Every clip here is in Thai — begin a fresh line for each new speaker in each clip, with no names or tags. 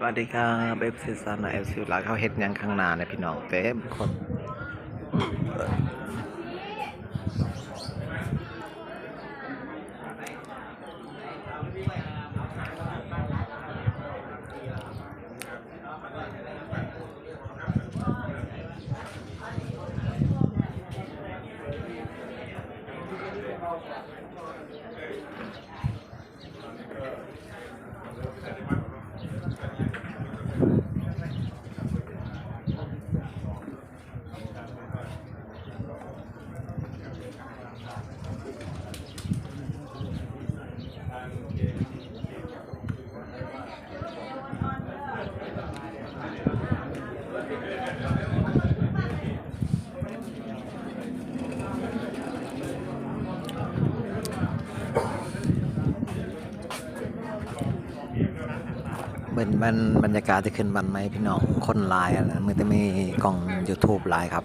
สวัสดีครับเอฟซีซันเอฟซีหลักเขาเห็ดยังข้างหน้าเนี่ยพี่น้องเต็มคน นมันบรรยากาศที่ขึ้นบันไหมพี่น้องคนหลายอะนะมือจะมีกล่อง YouTube หลายครับ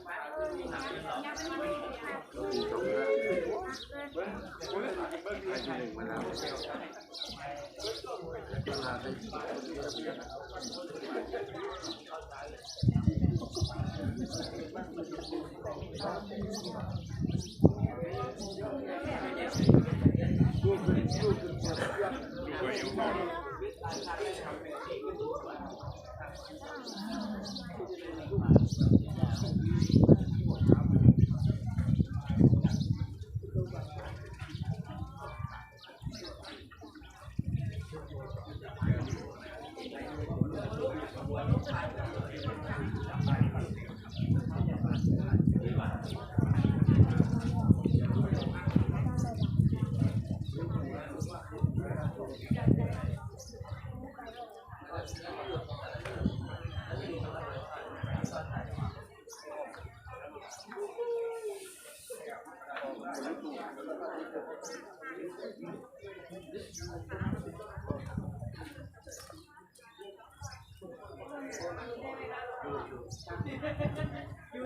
ไฟกั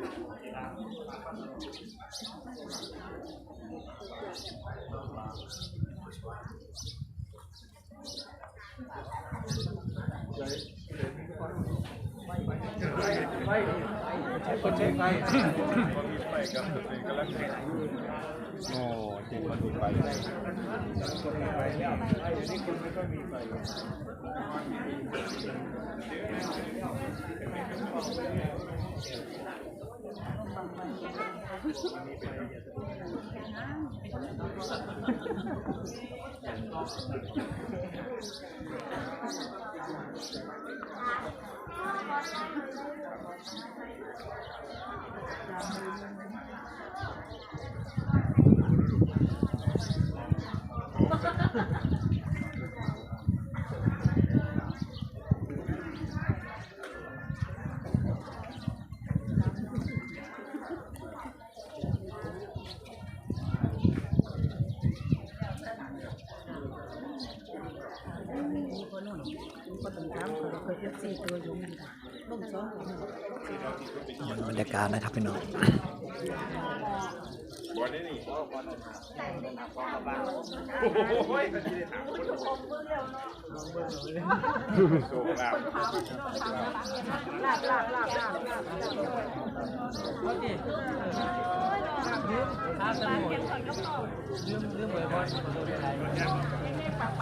โอ้จริงมันมีไฟคนมีไฟแล้วไอ้นี่คนไม่ค่อยมีไฟ
Thank you.
ก็ต้องถามเขาว่าเคยเอฟซีตัวอยู่นั่นค่ะลงสองของ
บรรยากาศนะครับพี่น้อง
เรื่อ้ยมันจะได้ถามคนโชว์ลาบ
ลาลาบลาบลาบลาบ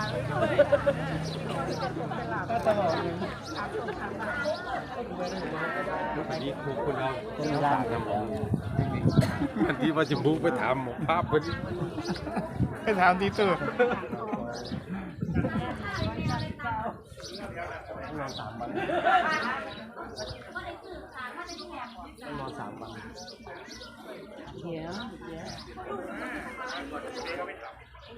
อันนี้ครูคุณเราต้องฝากนะผมอันที่ว่าจะบุกไปถามหมอภาพเพิ่นไปถามที่ตื่นนอนสามวัน
เดี๋ยวเดี๋ยว
พ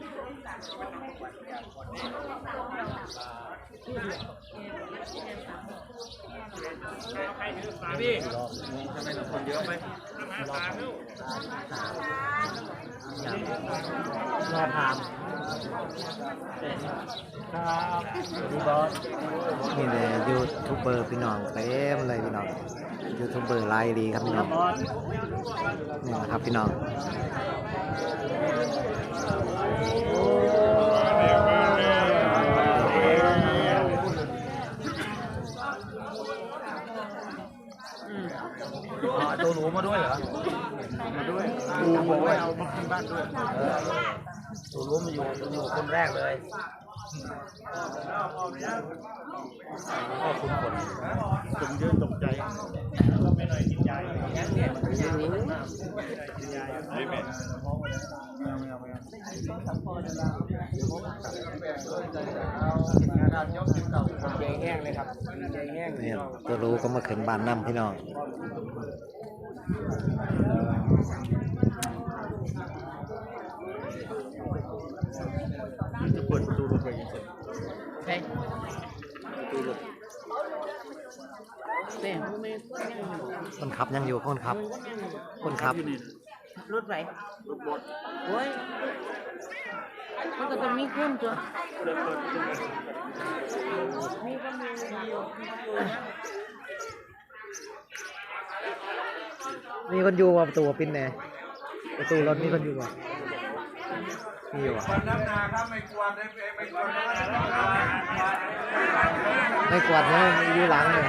ี่ทำไมเราคนเยอะไหม
รอถามครับพี่บอสนี่แหละยูทูบเบอร์พี่น้องเต็มเลยพี่น้องยูทูบเบอร์ไลน์ดีครับพี่น้องนี่นะครับพี่น้อง
ตัว หนูมาด้วยเหรอ มาด้วยหนูบอกว่าเอามาขึ้นบ้านด้วย
ตัวรู้มาอยู่อยู่คนแรกเลย
ก็คุณคนคนเยอะตกใจไม่หน่อยจิตใจไม่แม่
ใจแห้งเลยครับใจแห้ง
เนี่ยตัวรู้ก็มาขึ้นบ้านน้ำพี่น้อง
จะเปิดประตูรถไปยังไง
ใช่แต่ผู้ไม่คนยังอยู่
คนขับยังอยู่คนขับ คนขับ
รถไหนโอ้ยมันก็ต้องมีคนตัวมีก็มีอยู่
มีคนอยู่ว่าประตูปินแน่ประตูรถมีคนอยู่ว่ะมีว่ะ
ไม่กวนไม่กวน
ไม่กวาดเนี่ยอยู่หลังเลย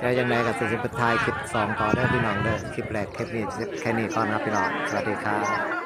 เดี๋ยวยังไงกับสิบสุดท้ายคลิปสองต่อได้พี่น้องเด้อคลิปแรกคลิปนี้แค่นี้ก่อนครับพี่น้องสวัสดีครับ